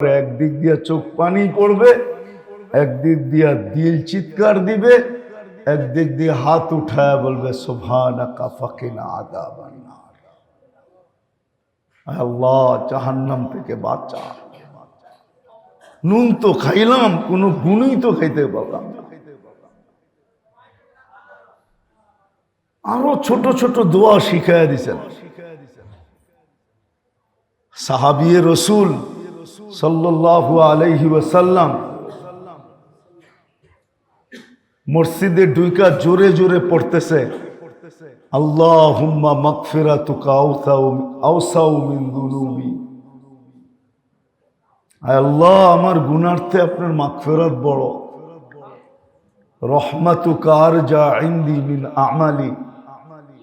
একদিক দিয়া চোখ পানি পড়বে একদিক দিয়া দিল চিৎকার দিবে একদিক দিয়ে হাত উঠায় বলবে জাহান্নাম থেকে বাঁচা। নুন তো খাইলাম, কোনো গুণই তো খাইতে পারলাম আরও ছোট ছোট দোয়া শিখাইয়া দিছেন। সাহাবিয়ে রসুল সাল্লাল্লাহু আলাইহি ওয়াসাল্লাম মসজিদে ডুইকা জোরে জোরে পড়তেছে আল্লাহ হুম্মা মকফিরা তুকা আল্লাহ, আমার গুণার্থে আপনার মাগফিরাত বড়। রহমাতুকা আর যা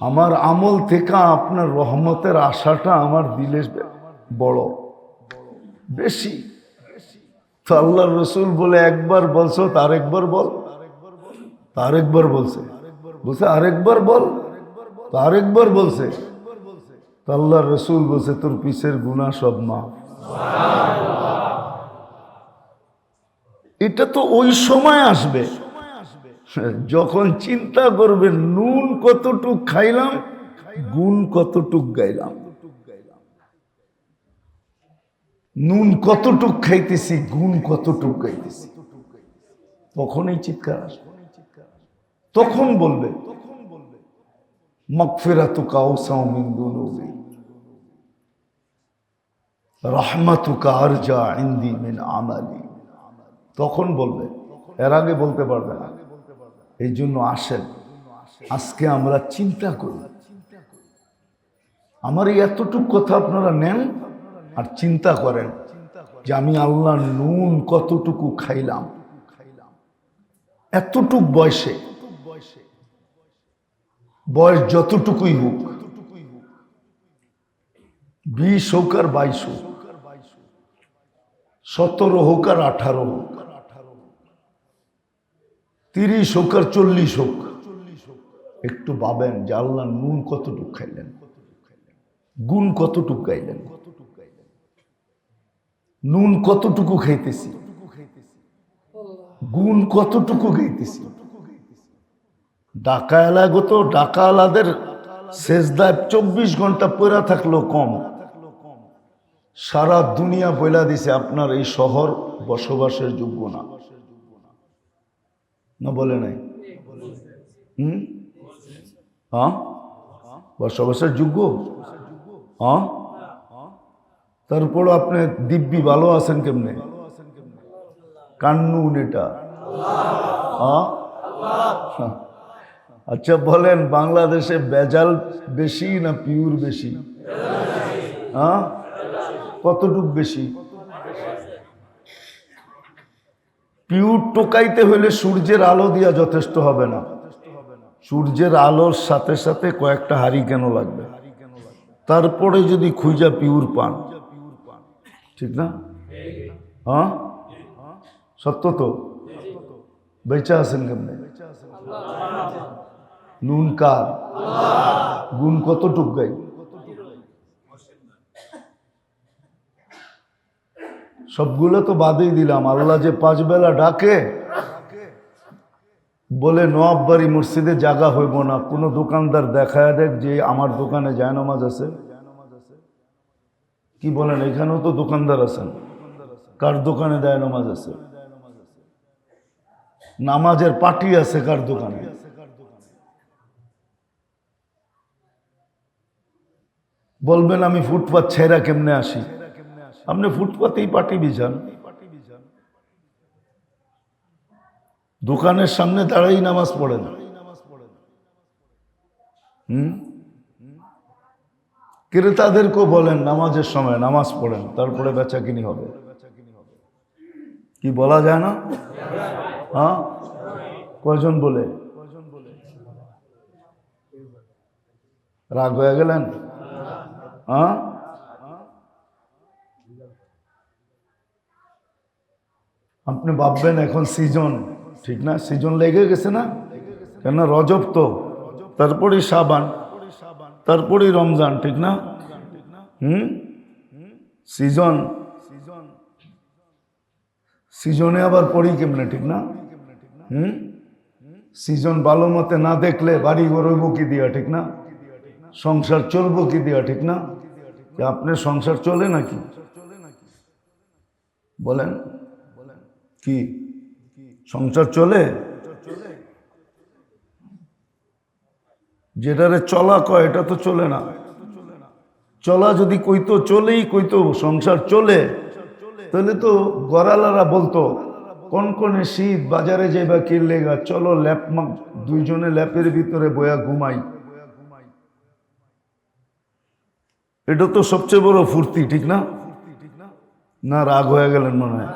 আমার আমল থেকে আপনার রহমতের আশাটা আমার দিলে বড়। বেশি। তো আল্লাহ রসুল বলে একবার বলছো তার একবার বল। তার একবার বলছে। বলছে, আরেকবার বল। তো আরেকবার বলছে। তো আল্লাহ রসুল বলছে, তোর পিসের গুণা সব মা এটা তো ওই সময় আসবে। যখন চিন্তা করবে, নুন কতটুক খাইলাম, গুণ কতটুক গাইলাম। নুন কতটুক খাইতেছি, গুণ কতটুক গাইতেছি তখনই চিৎকার তখন বলবে তখন বলবে, এর আগে বলতে পারবে না। এই জন্য আসেন। আজকে আমরা চিন্তা করি। আমার এই এতটুক কথা আপনারা নেন আর চিন্তা করেন যে আমি আল্লাহ নুন কতটুকু খাইলাম। এতটুক বয়সে, বয়স যতটুকুই হোক, বিশ হোক আর বাইশ হোক, সতেরো হোক আর আঠারো হোক, তিরিশ হোক আর চল্লিশ হোক, একটু ভাবেন যে আল্লাহ নুন কতটুক খাইলেন, গুণ কতটুক গাইলেন নুন কতটুকু খাইতেছি? গুণ কতটুকু খাইতেছি? ডাকা এলাগত ডাকা আলাদের শেষদায় চব্বিশ ঘণ্টা পড়া থাকল কম। সারা দুনিয়া বইলা দিছে আপনার এই শহর বসবাসের যোগ্য না। না বলে নাই? হুম? হ্যাঁ? বসবাসের যোগ্য? হ্যাঁ? তারপর আপনি দিব্যি ভালো আছেন কেমনে? কান্নুন এটা। আচ্ছা বলেন, বাংলাদেশে বেজাল বেশি না পিউর বেশি? হ্যাঁ কতটুক বেশি? পিউর টোকাইতে হলে সূর্যের আলো দিয়া যথেষ্ট হবে না। সূর্যের আলোর সাথে সাথে কয়েকটা হাড়ি কেন লাগবে? তারপরে যদি খুঁজা পিউর পান। ঠিক না? হ্যাঁ সত্য তো? বেচা আছেন কেমনে? নুন কার? গুণ কতটুক গাই? সবগুলো তো বাদেই দিলাম। আল্লাহ যে পাঁচ বেলা ডাকে বলে নবাব মসজিদে জাগা হইব না। কোনো দোকানদার দেখায় দেখ যে আমার দোকানে জায়নামাজ আছে। কি বলেন, এখানেও তো দোকানদার আছেন। কার দোকানে দেয় নামাজ আছে? নামাজের পার্টি আছে কার দোকানে? বলবেন, আমি ফুটপাত ছেঁড়া কেমনে আসি? আপনি ফুটপাতেই পার্টি বিছান। দোকানের সামনে দাঁড়াই নামাজ পড়েন। হুম? ক্রেতাদেরকেও বলেন, নামাজের সময় নামাজ পড়েন, তারপরে বেচা কিনি হবে। কি বলা যায় না? হ্যাঁ? কয়জন বলে? রাগ হয়ে গেলেন? হ্যাঁ? আপনি ভাববেন এখন সিজন, ঠিক না? সিজন লেগে গেছে না? কেন রজব তো তারপরে সাবান তারপরে রমজান, ঠিক না? হুম? সিজন। সিজনে আবার পড়ি কেমনে, ঠিক না? হুম? সিজন ভালো মতে না দেখলে বাড়ি গড়ব কি দিয়া, ঠিক না? সংসার চলবো কি দিয়া, ঠিক না? আপনার সংসার চলে নাকি? বলেন। কি? সংসার চলে? যেটারে চলা কয়, এটা তো চলে না। চলা যদি কইতো চলেই কইতো, সংসার চলে, তাহলে তো গড়ালারা বলতো, কোন কোন শীত, বাজারে যাইবা কিনলে গা চলো ল্যাপ দুইজনে ল্যাপের ভিতরে বয়া ঘুমাই। এটা তো সবচেয়ে বড় ফুর্তি, ঠিক না? না, রাগ হয়ে গেলেন মনে হয়।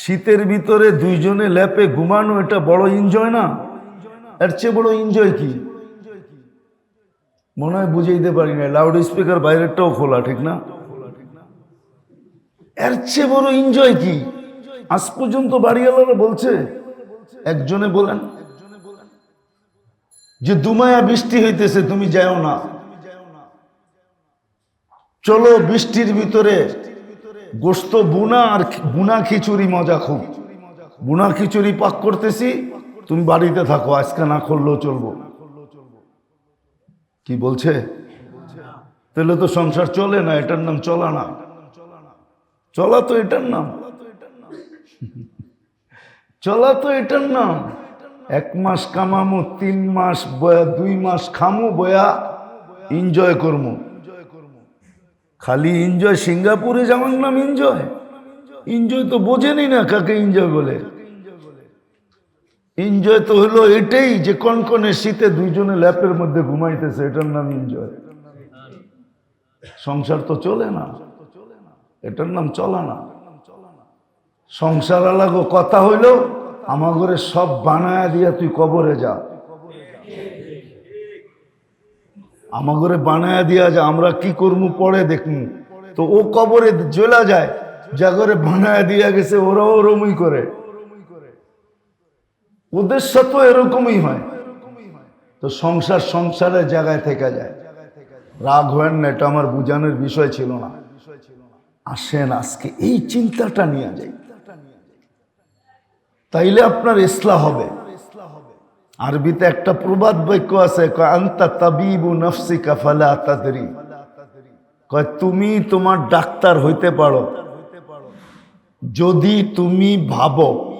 শীতের ভিতরে দুইজনে ল্যাপে ঘুমানো, এটা বড় এনজয় না? এর চেয়ে বড় এনজয় কি? মনে হয় বুঝাইতে পারি না লাউড স্পিকার বাইরেরটাও খোলা ঠিক না? এর চেয়ে বড় এনজয় কি? আজ পর্যন্ত বাড়িওয়ালারা বলছে, একজনে বলেন, যে দুমায়া বৃষ্টি হইতেছে, তুমি যাও না। চলো বৃষ্টির ভিতরে গোস্ত, বুনা আর বুনা খিচুড়ি মজা খুব। বুনা খিচুড়ি পাক করতেছি, তুমি বাড়িতে থাকো, আজকে না করলেও চলবো। কি বলছে? তাহলে তো সংসার চলে না, এটার নাম চলা না। চলা তো এটার নাম। চলা তো এটার নাম। এক মাস কামামো, তিন মাস বয়া, দুই মাস খামু, বয়া এনজয় করমু। খালি এনজয় সিঙ্গাপুরে যাওয়ার নাম এনজয় এনজয় তো বোঝেনি না কাকে এনজয় বলে। এনজয় তো হলো এটাই যে কনকনে শীতে দুইজনে ল্যাপের মধ্যে ঘুমাইতেছে, এটার নাম এনজয় সংসার তো চলে না। এটার নাম চলা না। সংসার আলাগো কথা হইল আমার ঘরে সব বানায়া দিয়া তুই কবরে যা। আমার ঘরে বানায়া দিয়া যা, আমরা কি করব পরে দেখমু। তো ও কবরে জ্বলা যায় যা করে বানায়া দিয়া গেছে ওরা ওরমই করে। ওদের সাথে এরকমই হয়। তো সংসার সংসারের জায়গায় থেকে যায়। রাগ হয় না, এটা আমার বুঝানোর বিষয় ছিল না। আসেন, আজকে এই চিন্তাটা নিয়ে যাই। তাইলে আপনার ইসলা হবে। আরবিতে একটা প্রবাদ বাক্য আছে আন্তা তাবিবু নফসিকা ফালা তাদরি। কয়, তুমি তোমার ডাক্তার হইতে পারো। যদি তুমি ভাবো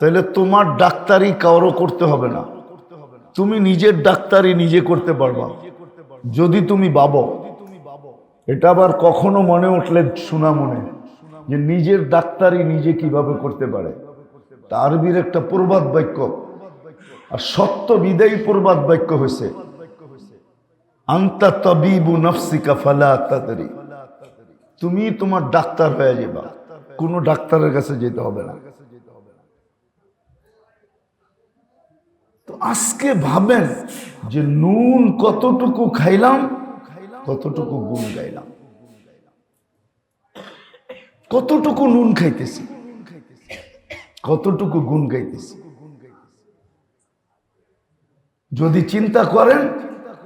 তাহলে তোমার ডাক্তারি কারও করতে হবে না। তুমি নিজের ডাক্তারি নিজে করতে পারবা। যদি তুমি ভাবো এটা আবার কখনো মনে উঠলে শোনা মনে যে নিজের ডাক্তারি নিজে কীভাবে করতে পারে। তা আরবির একটা প্রবাদ বাক্য। আর সত্য বিদায়ী প্রবাদ বাক্য হয়েছে। আন্তা তবিবু নফসিকা ফালা তাদারি। তুমি তোমার ডাক্তার হয়ে যাবা। কোনো ডাক্তারের কাছে যেতে হবে না তো আজকে ভাবেন যে নুন কতটুকু খাইলাম, কতটুকু গুণ গাইলাম। কতটুকু নুন খাইতেছি, কতটুকু গুণ গাইতেছি। যদি চিন্তা করেন,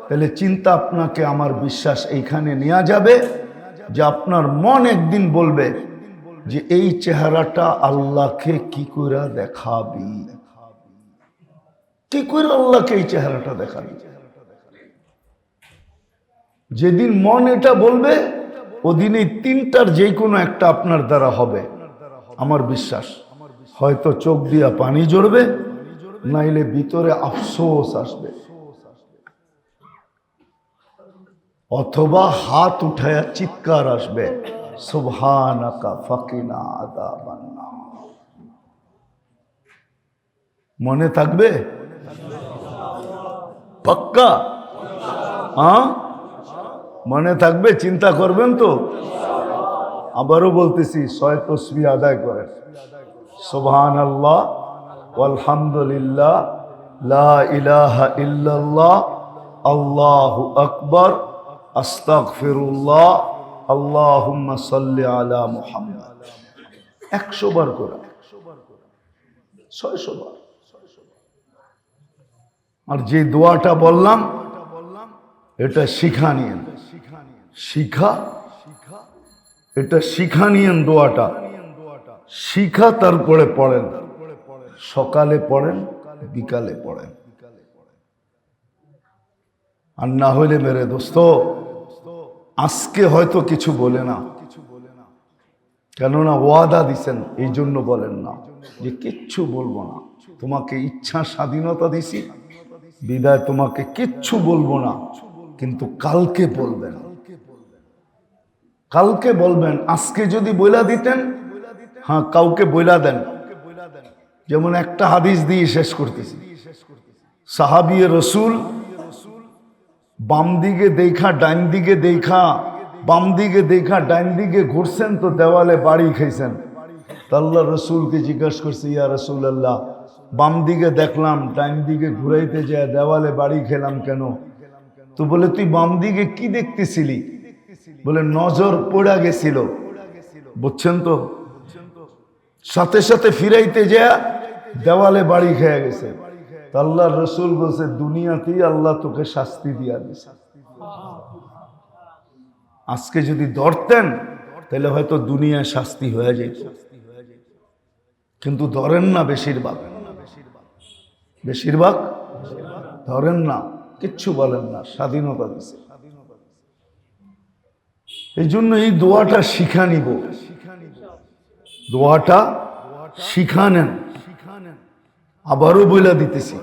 তাহলে চিন্তা আপনাকে আমার বিশ্বাস এইখানে নেওয়া যাবে যে আপনার মন একদিন বলবে যে এই চেহারাটা আল্লাহকে কি করে দেখাবি? কি করে আল্লাহকে এই চেহারাটা দেখাবি যেদিন মন এটা বলবে ওদিন এই তিনটার যে কোনো একটা আপনার দ্বারা হবে, আমার বিশ্বাস। হয়তো চোখ দিয়া পানি জড়বে নাইলে ভিতরে আফসোস আসবে। অথবা হাত উঠায়া চিৎকার আসবে, সুবহানাকা। মনে থাকবে? পাক্কা? হ্যাঁ মনে থাকবে, চিন্তা করবেন তো। আবারও বলতেছি, ছয় তসবি আদায় করেন। সুবহান আল্লাহ আলহামদুলিল্লাহ লা ইলাহা ইল্লাল্লাহ, আল্লাহু আকবার, আস্তাগফিরুল্লাহ, আল্লাহুম্মা সাল্লি আলা মুহাম্মদ। একশো বার করে। ছয়শো বার। আর যে দোয়াটা বললাম, এটা শিখা নিয়েন। শিখা, এটা শিখা নিয়েন দোয়াটা। শিখা তারপরে পড়েন। সকালে পড়েন, বিকালে পড়েন। আর না হইলে মেরে দোস্ত, আজকে হয়তো কিছু বলে না। কেননা ওয়াদা দিছেন, এই জন্য বলেন না। যে কিচ্ছু বলব না। তোমাকে ইচ্ছা স্বাধীনতা দিছি। বিদায় তোমাকে কিচ্ছু বলব না, কিন্তু কালকে বলবেন। কালকে বলবেন, আজকে যদি বইলা দিতেন হ্যাঁ কাউকে বইলা দেন। যেমন একটা হাদিস দিয়ে শেষ করতেছি। সাহাবিয়ে রসুল বাম দিকে দেখা ডাইন দিকে দেখা, বাম দিকে দেখা ডাইন দিকে ঘুরছেন তো দেওয়ালে বাড়ি খাইছেন। তা আল্লাহ রসুলকে জিজ্ঞাসা করছে, ইয়া রসুল আল্লাহ বাম দিকে দেখলাম ডাইন দিকে ঘুরাইতে যায়, দেওয়ালে বাড়ি খেলাম কেন? তো বলে, তুই বাম দিকে কি দেখতেছিলি? বলে, নজর পড়া গেছিল। বুঝছেন তো? সাথে সাথে ফিরাইতে যা দেওয়ালে বাড়ি খেয়ে গেছে। আল্লাহ রসুল বলছে, দুনিয়াতেই আল্লাহ তোকে শাস্তি দিয়া দিছে। আজকে যদি ধরতেন, তাহলে হয়তো দুনিয়ায় শাস্তি হয়ে যেত। কিন্তু ধরেন না বেশিরভাগ। বেশিরভাগ ধরেন না, কিচ্ছু বলেন না, স্বাধীনতা দিছে। এই জন্য এই দোয়াটা শিখা নিব। দোয়াটা শিখা নেন। আবারও বইলা দিতেছি।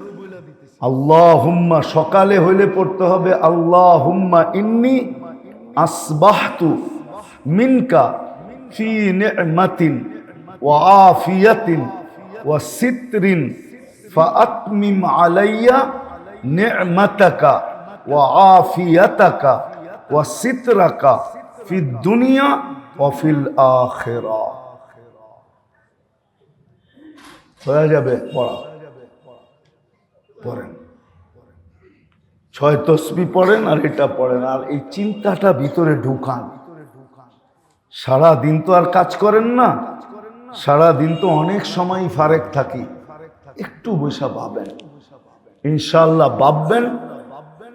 আল্লাহ হুম্মা সকালে হইলে পড়তে হবে আল্লাহ হুম্মা ইন্নি আসবাহতু মিনকা ফি নি'মাতিন ওয়া আফিয়াতিন ওয়া সিতরিন ফাআতমিম আলাইয়া নি'মাতাকা ওয়া আফিয়াতাকা ওয়া সিতরাকা ফি দুনিয়া ওয়া ফিল আখিরাহ হয়ে যাবে, পড়া। পড়েন। ছয় তসবি পড়েন আর এটা পড়েন। আর এই চিন্তাটা ভিতরে ঢুকান। সারা দিন তো আর কাজ করেন না। সারা দিন তো অনেক সময় ফারেক থাকি। একটু বৈশা পাবেন ইনশাল্লাহ ভাববেন,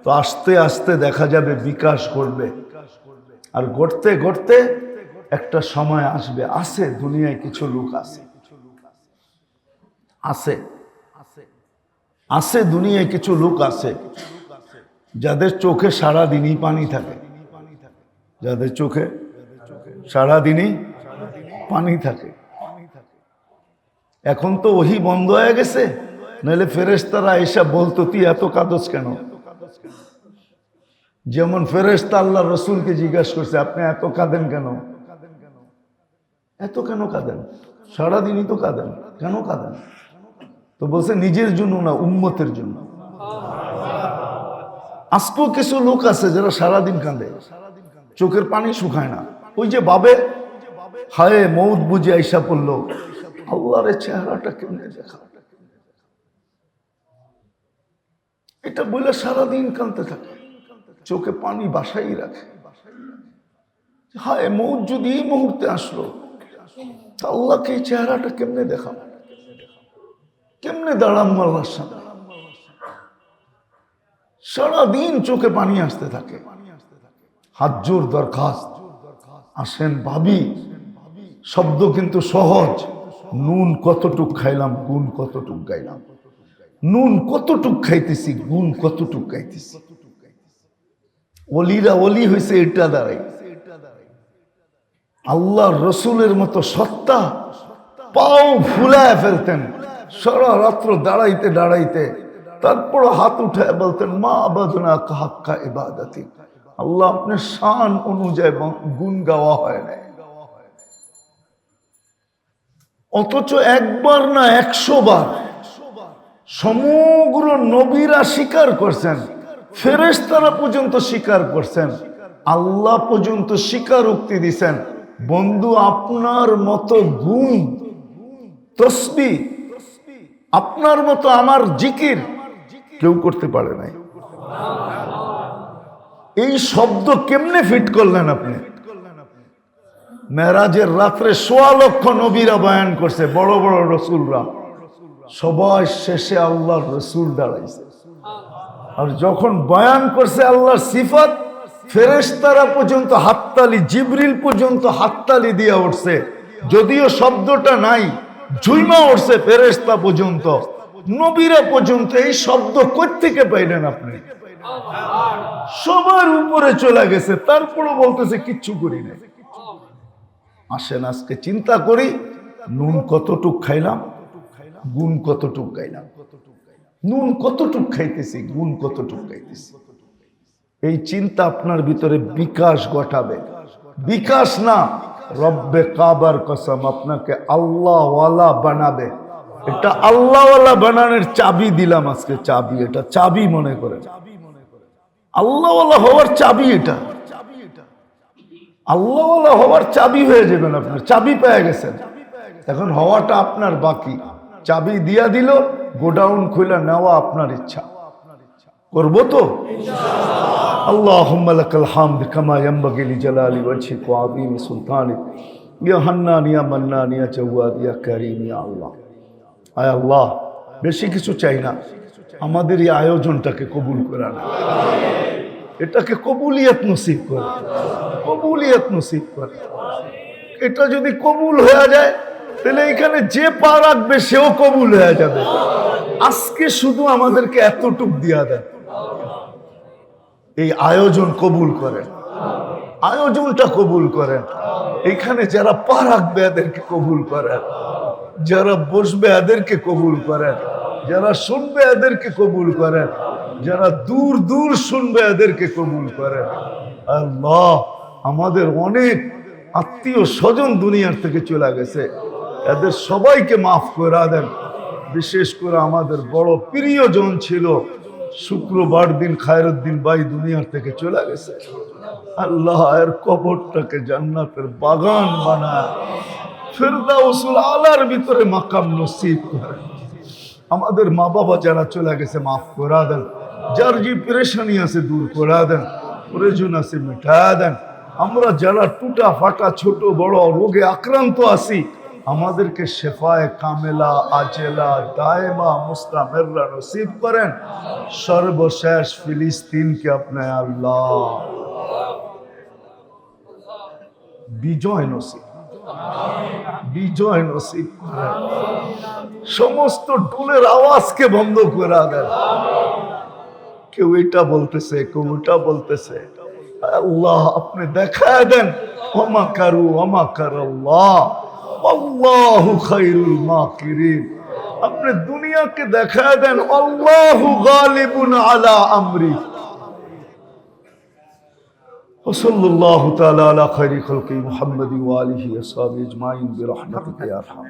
তো আস্তে আস্তে দেখা যাবে বিকাশ করবে আর গড়তে গড়তে একটা সময় আসবে। আছে, দুনিয়ায় কিছু লোক আছে। আছে। আছে, দুনিয়ায় কিছু লোক আছে। যাদের চোখে সারা দিনই পানি থাকে। যাদের চোখে সারা দিনই পানি থাকে। এখন তো ওহি বন্ধ হয়ে গেছে। নাহলে ফেরেশতারা এসে বলতো, তুই এত কাগজ কেন? যেমন ফেরেশতা আল্লাহ রসুলকে জিজ্ঞাসা করছে, আপনি এত কাঁদেন কেন? এত কেন কাঁদেন? সারাদিনই তো কাঁদেন। কেন কাঁদেন? তো বলছে, নিজের জন্য না, উম্মতের জন্য। আজকেও কিছু লোক আছে যারা সারাদিন কাঁদে। চোখের পানি শুকায় না। ওই যে বাবে, হায় মৌত বুঝে আইসা পড়ল। আল্লাহর চেহারাটা কেমনে দেখা? এটা বলে সারাদিন কাঁদতে থাকে। চোখে পানি বাসাই রাখে। হায় যদি এই মুহূর্তে আসলো আল্লাহকে এই চেহারাটা কেমনে দেখাবো কেমনে দাঁড়াম সারাদিন চোখে পানি আসতে থাকে। হাত জোর দরখাস্ত। আসেন ভাবি। শব্দ কিন্তু সহজ। নুন কতটুক খাইলাম, গুণ কতটুক গাইলাম। নুন কতটুক খাইতেছি, গুণ কতটুক গাইতেছি। অলিরা অলি হয়েছে এটা দ্বারাই। আল্লাহ রসুলের মতো সত্তা পাও ফুলায় ফেলতেন, সারা রাত্র দাঁড়াইতে দাঁড়াইতে তারপর হাত উঠে বলতেন, মা আবাদনা কাহাক্কা ইবাদাতি। আল্লাহ আপনার শান অনুযায়ী গুণ গাওয়া হয় না অথচ একবার না একশো বার সমগ্র নবীরা স্বীকার করছেন। ফেরেশতারা পর্যন্ত স্বীকার করছেন। আল্লাহ পর্যন্ত স্বীকার উক্তি দিছেন। বন্ধু, আপনার মতো গুণ, তসবি, আপনার মতো আমার জিকির কেউ করতে পারে নাই। এই শব্দ কেমনে ফিট করলেন আপনি? মেরাজের রাত্রে সোয়া লক্ষ নবীরা বয়ান করছে, বড় বড় রসুলরা। সবাই শেষে আল্লাহর রসুল দাঁড়াইছে। আর যখন বয়ান করছে আল্লাহর সিফাত, ফেরেশতারা পর্যন্ত, হাততালি, জিবরিল পর্যন্ত হাততালি দিয়ে উঠছে। যদিও শব্দটা নাই, ঝুইমা উঠছে ফেরেস্তা পর্যন্ত। নবীরা পর্যন্ত এই শব্দ থেকে পাইলেন আপনি? সবার উপরে চলে গেছে, তারপরও বলতেছে, কিচ্ছু করি না আসেন, আজকে চিন্তা করি, নুন কতটুক খাইলাম, গুণ কতটুক খাইলাম। নুন কতটুক খাইতেছি, গুণ কতটুক খাইতেছি। এই চিন্তা আপনার ভিতরে বিকাশ ঘটাবে। বিকাশ না, রব্বে কাবার কসম, আপনাকে আল্লাহওয়ালা বানাবে। এটা আল্লাহওয়ালা বানানোর চাবি দিলাম আজকে, চাবি, এটা চাবি মনে করে আল্লাহওয়ালা হওয়ার চাবি এটা। আল্লাহওয়ালা হওয়ার চাবি হয়ে যাবেন আপনার চাবি পেয়ে গেছেন এখন হওয়াটা আপনার বাকি চাবি দিয়া দিল গোডাউন খুলে নেওয়া আপনার ইচ্ছা করবো তো اللهم لك الحمد كما ينبغي لجلال وجهك وعظيم سلطانك يا حنان يا منان يا جواد يا كريم يا الله আয় আল্লাহ বেশি কিছু চাই না আমাদের এই আয়োজনটাকে কবুল করে না এটাকে কবুলিয়ত নসিব করে। কবুলিয়ত নসিব করে। এটা যদি কবুল হয়ে যায়, তাহলে এখানে যে পা রাখবে, সেও কবুল হয়ে যাবে। আজকে শুধু আমাদেরকে এতটুক দিয়া দেয় এই আয়োজন কবুল করেন। আয়োজনটা কবুল করেন। এখানে যারা পা রাখবে, এদেরকে কবুল করেন। যারা বসবে, এদেরকে কবুল করেন। যারা শুনবে, এদেরকে কবুল করেন। যারা দূর দূর শুনবে এদেরকে কবুল করেন আল্লাহ আমাদের অনেক আত্মীয় স্বজন দুনিয়ার থেকে চলে গেছে। এদের সবাইকে মাফ করে দেন। বিশেষ করে আমাদের বড় প্রিয়জন ছিল, শুক্রবার দিন খায়রুদ্দিন বাই দুনিয়ার থেকে চলে গেছে। আল্লাহ এর কবরটাকে জান্নাতের বাগান বানায়। ফেরদাউসুল আলার ভিতরে মাকাম নসিব করে। আমাদের মা বাবা যারা চলে গেছে, মাফ করা দেন। যার যে পেরেশানি আছে দূর করা দেন, প্রয়োজন আছে মিটা দেন। আমরা যারা টুটা ফাটা ছোট বড় রোগে আক্রান্ত আছি, আমাদেরকে শেফায় কামেলা, আজেলা, দায়মা, মুস্তামেররা নসিব করেন। সর্বশেষ ফিলিস্তিনকে আপনি আল্লাহ। বিজয় নসিব। বিজয় নসিব করেন। সমস্ত ডুলের আওয়াজকে বন্ধ করে দেন। কেউ এটা বলতেছে কেউ ওটা বলতেছে আল্লাহ আপনি দেখা দেন ওমা কারু ওমা কার আল্লাহ আল্লাহু খাইরুল মাকিরিন আপনি দুনিয়াকে দেখা দেন আল্লাহু গালিবুন আলা আমরি وصلى الله تعالى على خير خلق محمد وآله وصحبه أجمعين برحمتك يا أرحم